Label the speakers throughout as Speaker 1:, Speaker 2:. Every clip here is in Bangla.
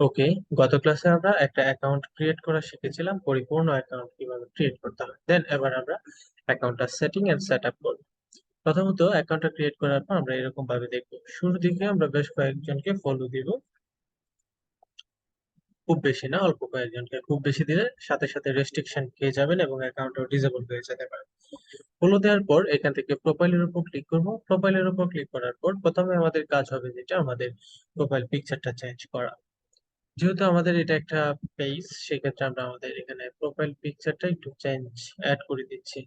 Speaker 1: ওকে, গত ক্লাসে আমরা একটা অ্যাকাউন্ট ক্রিয়েট করা শিখেছিলাম, পরিপূর্ণ অ্যাকাউন্ট কীভাবে ক্রিয়েট করতে হয়। দেন এবার আমরা অ্যাকাউন্টটা সেটিং এন্ড সেট আপ করব। প্রথমত অ্যাকাউন্টটা ক্রিয়েট করার পর আমরা এরকম ভাবে দেখব। শুরুর দিকে আমরা বেশ কয়েকজনকে ফলো দিব। খুব বেশি না, অল্প কয়েকজনকে। খুব বেশি দিলে সাথে সাথে রেস্ট্রিকশন পেয়ে যাবেন এবং অ্যাকাউন্টও ডিসেবল হয়ে যেতে পারে। ফলো দেওয়ার পর এখান থেকে প্রোফাইলের উপর ক্লিক করব। প্রোফাইলের উপর ক্লিক করার পর প্রথমে আমাদের কাজ হবে যেটা আমাদের প্রোফাইল পিকচারটা চেঞ্জ করা। যেহেতু আমাদের এটা একটা পেজ সেক্ষেত্রে আমরা আমাদের এখানে প্রোফাইল পিকচারটা একটু চেঞ্জ অ্যাড করে দিচ্ছি।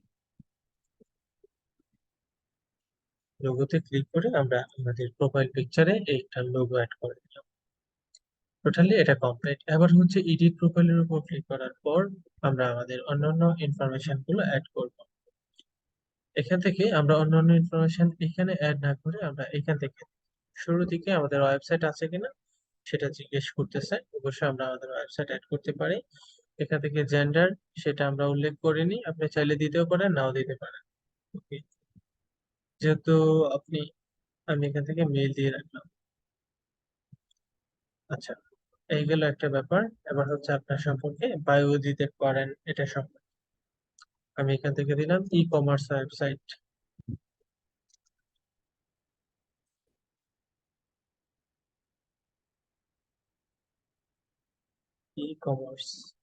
Speaker 1: লোগোতে ক্লিক করে আমরা আমাদের প্রোফাইল পিকচারে একটা লোগো অ্যাড করে দিলাম। টোটালি এটা কমপ্লিট এবার হচ্ছে এডিট প্রোফাইলের উপর ক্লিক করার পর আমরা আমাদের অন্যান্য ইনফরমেশনগুলো অ্যাড করব। এখান থেকে আমরা অন্যান্য ইনফরমেশন এখানে অ্যাড না করে আমরা এখান থেকে শুরু দিকে আমাদের ওয়েবসাইট আছে কিনা সেটা জিজ্ঞেস করতেছে। অবশ্যই আমরা আমাদের ওয়েবসাইট অ্যাড করতে পারি। এখান থেকে জেন্ডার সেটা আমরা উল্লেখ করিনি আপনি চাইলে দিতেও পারেন, নাও দিতে পারেন। ওকে যেহেতু আপনি, আমি এখান থেকে মেল দিয়ে রাখলাম। আচ্ছা এই গেল একটা ব্যাপার। এবার হচ্ছে আপনার সম্পর্কে বায়ো দিতে পারেন এটা সম্পর্কে। আমি এখান থেকে দিলাম e-commerce website E-commerce.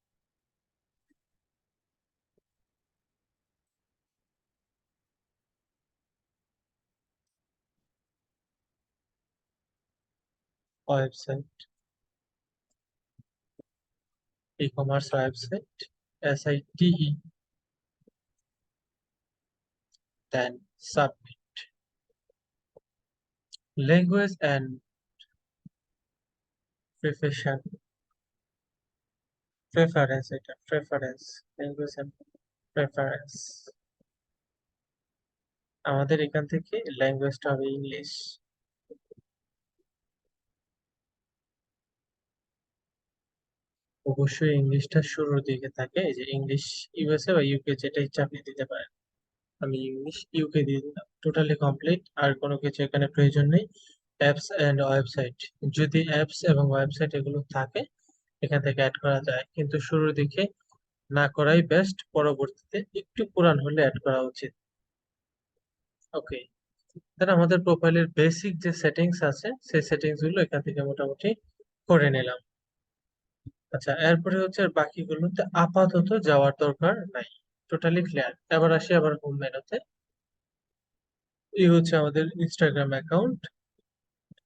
Speaker 1: Website. E-commerce website. Site then submit. Language and profession. Preference এটা প্রেফারেন্স ল্যাঙ্গুয়েজ অ্যান্ড প্রেফারেন্স আমাদের এখান থেকে ল্যাঙ্গুয়েজটা হবে ইংলিশ অবশ্যই ইংলিশটা শুরুর দিকে থাকে, এই যে ইংলিশ ইউএসএ বা ইউকে যেটা ইচ্ছা আপনি দিতে পারেন। আমি ইংলিশ ইউকে দিয়ে দিলাম। টোটালি কমপ্লিট আর কোনো কিছু এখানে প্রয়োজন নেই। অ্যাপস এন্ড ওয়েবসাইট যদি অ্যাপস এবং ওয়েবসাইট এগুলো থাকে এখান থেকে অ্যাড করা যায়। কিন্তু শুরুর দিকে না করাই বেস্ট পরবর্তীতে একটু পুরান হলে অ্যাড করা উচিত। ওকে তাহলে আমাদের প্রোফাইলের বেসিক যে সেটিংস আছে, সেই সেটিংসগুলো এখান থেকে মোটামুটি করে নিলাম। আচ্ছা এরপরে হচ্ছে বাকিগুলোতে আপাতত যাওয়ার দরকার নাই। টোটালি ক্লিয়ার এবার আসি আবার হোম মেনুতে এই হচ্ছে আমাদের ইনস্টাগ্রাম অ্যাকাউন্ট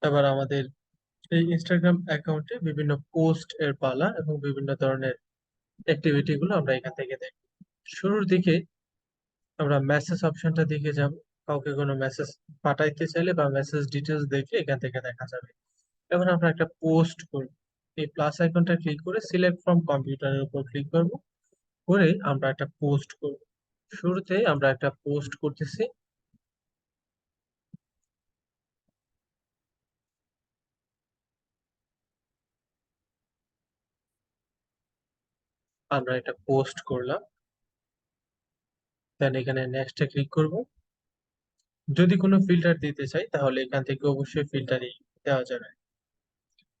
Speaker 1: এবার আমাদের এই ইনস্টাগ্রাম অ্যাকাউন্টে বিভিন্ন পোস্ট এর পালা এবং বিভিন্ন ধরনের অ্যাক্টিভিটি গুলো আমরা এখান থেকে দেখব শুরুর দিকে আমরা মেসেজ অপশনটা দিকে যাব। কাউকে কোনো মেসেজ পাঠাইতে চাইলে বা মেসেজ ডিটেলস দেখে এখান থেকে দেখা যাবে। এখন আমরা একটা পোস্ট করব এই প্লাস আইকনটা ক্লিক করে সিলেক্ট ফ্রম কম্পিউটারের উপর ক্লিক করব। করে আমরা একটা পোস্ট করব। শুরুতে আমরা একটা পোস্ট করতেছি। আমরা এটা পোস্ট করলাম। দেন এখানে নেক্সটে ক্লিক করব। যদি কোনো ফিল্টার দিতে চাই, তাহলে এখান থেকে অবশ্যই ফিল্টারই দেওয়া যাবে।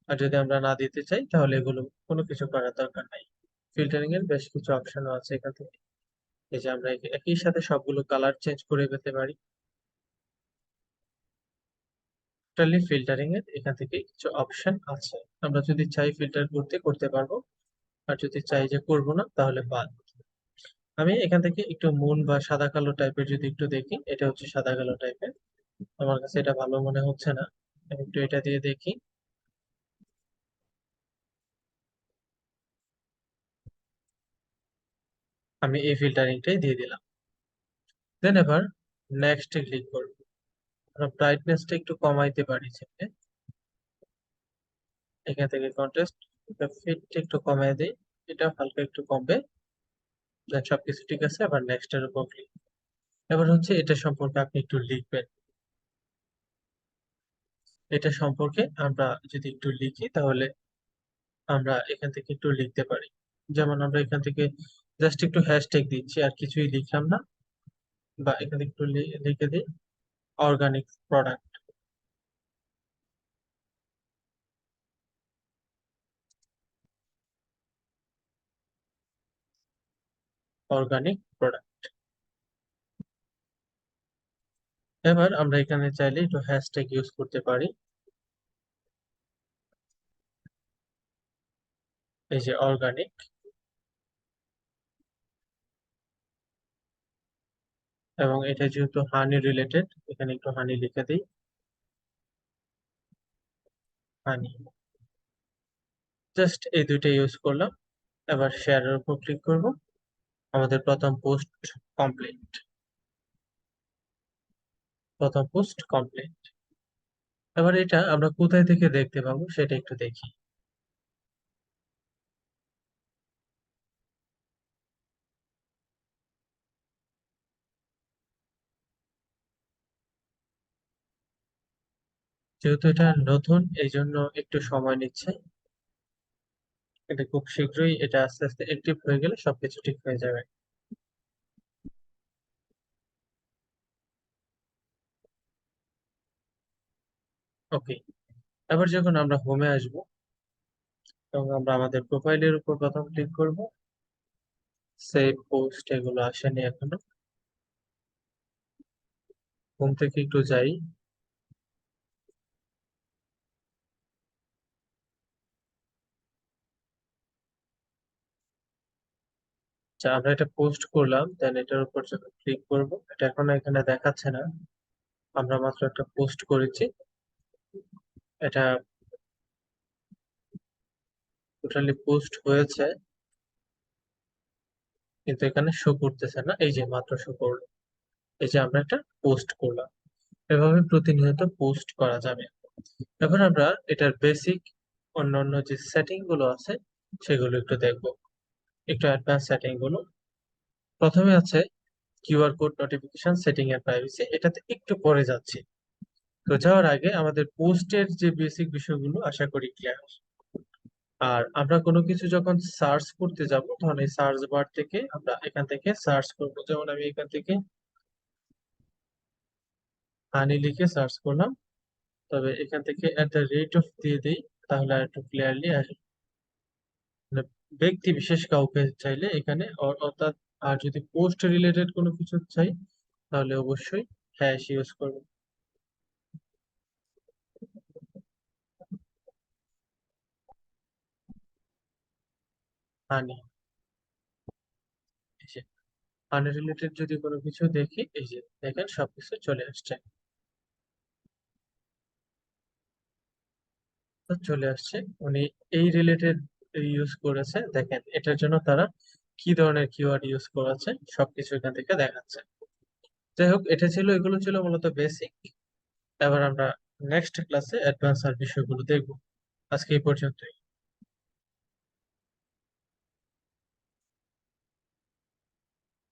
Speaker 1: আর যদি আমরা না দিতে চাই, তাহলে এগুলো কোনো কিছু করার দরকার নাই। ফিল্টারিং এর বেশ কিছু অপশনও আছে এখান থেকে। এই যে আমরা একই সাথে সবগুলো কালার চেঞ্জ করে পেতে পারি। টোটালি ফিল্টারিং এর এখান থেকে কিছু অপশন আছে। আমরা যদি চাই ফিল্টার করতে করতে পারব। আর যদি চাই যে করব না, তাহলে বাদ। আমি এখান থেকে একটু মুন বা সাদা কালো টাইপের যদি একটু দেখি, এটা হচ্ছে সাদা কালো টাইপের। আমার কাছে এটা ভালো মনে হচ্ছে না। আমি একটু এটা দিয়ে দেখি। আমি এই ফিল্টারিংটাই দিয়ে দিলাম। দেন এবার নেক্সট ক্লিক করব। আমরা ব্রাইটনেসটা একটু কমাইতে পারি চাইলে। এখান থেকে ফিটটা একটু কমাই দিই, এটা হালকা একটু কমবে। দেন সবকিছু ঠিক আছে, আবার নেক্সট এর উপর ক্লিক এবার হচ্ছে এটা সম্পর্কে আপনি একটু লিখবেন। এটা সম্পর্কে আমরা যদি একটু লিখি, তাহলে আমরা এখান থেকে একটু লিখতে পারি। যেমন আমরা এখান থেকে জাস্ট একটু হ্যাশট্যাগ দিচ্ছি, আর কিছুই লিখলাম না। বা এখানে একটু লিখে দিই অর্গানিক প্রোডাক্ট অর্গানিক প্রোডাক্ট এবার আমরা এখানে চাইলে একটু হ্যাশট্যাগ ইউজ করতে পারি। এই যে অর্গানিক এবং এটা যেহেতু হানি রিলেটেড এখানে একটু হানি লিখে দিই। হানি জাস্ট এই দুইটা ইউজ করলাম। এবার শেয়ারের উপর ক্লিক করব। আমাদের প্রথম পোস্ট কমপ্লিট প্রথম পোস্ট কমপ্লিট এবার এটা আমরা কোথায় থেকে দেখতে পাবো সেটা একটু দেখি। যেহেতু এটা নতুন এই জন্য একটু সময় নিচ্ছে। এটা খুব শীঘ্রই এটা আস্তে আস্তে অ্যাক্টিভ হয়ে গেলে সবকিছু ঠিক হয়ে যাবে। ওকে এবার যখন আমরা হোমে আসব, তখন আমরা আমাদের প্রোফাইলের উপর প্রথম ক্লিক করব। সেভ পোস্ট এগুলো আসেনি এখনও। হোম থেকে একটু যাই। আচ্ছা আমরা এটা পোস্ট করলাম দেন এটার উপর যখন ক্লিক করব, এটা এখনও এখানে দেখাচ্ছে না। আমরা মাত্র একটা পোস্ট করেছি। এটা টোটালি পোস্ট হয়েছে। কিন্তু এখানে শো করতেছে না। এই যে মাত্র শো করল। এই যে আমরা একটা পোস্ট করলাম। এভাবে প্রতিনিয়ত পোস্ট করা যাবে। এখন আমরা এটার বেসিক অন্যান্য যে সেটিংগুলো আছে, সেগুলো একটু দেখব। একটু অ্যাডভান্স সেটিংগুলো প্রথমে আছে কিউআর কোড নোটিফিকেশন সেটিং এর প্রাইভেসি এটাতে একটু পরে যাচ্ছি। তো যাওয়ার আগে আমাদের পোস্টের যে বেসিক বিষয়গুলো, আশা করি ক্লিয়ার আর আমরা কোনো কিছু যখন সার্চ করতে যাব, তখন এই সার্চ বার থেকে আমরা এখান থেকে সার্চ করব। যেমন আমি এখান থেকে হানি লিখে সার্চ করলাম। তবে এখান থেকে এট দ্য রেট অফ দিয়ে দিই, তাহলে একটু ক্লিয়ারলি আসে মানে ব্যক্তি বিশেষ কাউকে চাইলে এখানে অর্থাৎ আর যদি পোস্ট রিলেটেড কোনো কিছু চাই, তাহলে অবশ্যই হ্যাশ ইউজ করব হানি রিলেটেড যদি কোনো কিছু দেখি, এই যে দেখেন সবকিছু চলে আসছে। চলে আসছে। উনি এই রিলেটেড ইউজ করেছে। দেখেন, এটার জন্য তারা কি ধরনের কিওয়ার্ড ইউজ করেছে, সবকিছু এখান থেকে দেখাচ্ছে। যাই হোক, এটা ছিল, এগুলো ছিল মূলত বেসিক এবার আমরা নেক্সট ক্লাসে অ্যাডভান্স আর বিষয়গুলো দেখব। আজকে এই পর্যন্তই।